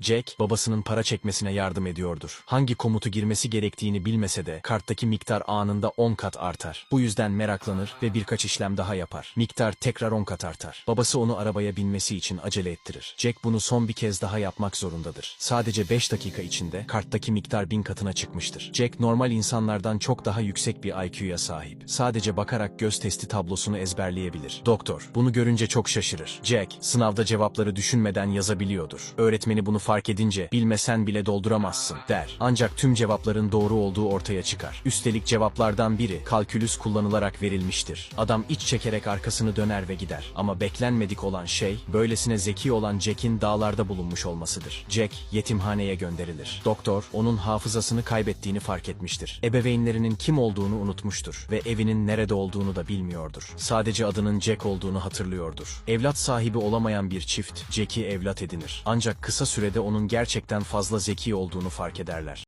Jack, babasının para çekmesine yardım ediyordur. Hangi komutu girmesi gerektiğini bilmese de karttaki miktar anında 10 kat artar. Bu yüzden meraklanır ve birkaç işlem daha yapar. Miktar tekrar 10 kat artar. Babası onu arabaya binmesi için acele ettirir. Jack bunu son bir kez daha yapmak zorundadır. Sadece 5 dakika içinde karttaki miktar 1000 katına çıkmıştır. Jack normal insanlardan çok daha yüksek bir IQ'ya sahip. Sadece bakarak göz testi tablosunu ezberleyebilir. Doktor, bunu görünce çok şaşırır. Jack, sınavda cevapları düşünmeden yazabiliyordur. Öğretmeni bunu fark edince, bilmesen bile dolduramazsın, der. Ancak tüm cevapların doğru olduğu ortaya çıkar. Üstelik cevaplardan biri, kalkülüs kullanılarak verilmiştir. Adam iç çekerek arkasını döner ve gider. Ama beklenmedik olan şey, böylesine zeki olan Jack'in dağlarda bulunmuş olmasıdır. Jack, yetimhaneye gönderilir. Doktor, onun hafızasını kaybettiğini fark etmiştir. Ebeveynlerinin kim olduğunu unutmuştur ve evinin nerede olduğunu da bilmiyordur. Sadece adının Jack olduğunu hatırlıyordur. Evlat sahibi olamayan bir çift, Jack'i evlat edinir. Ancak kısa sürede onun gerçekten fazla zeki olduğunu fark ederler.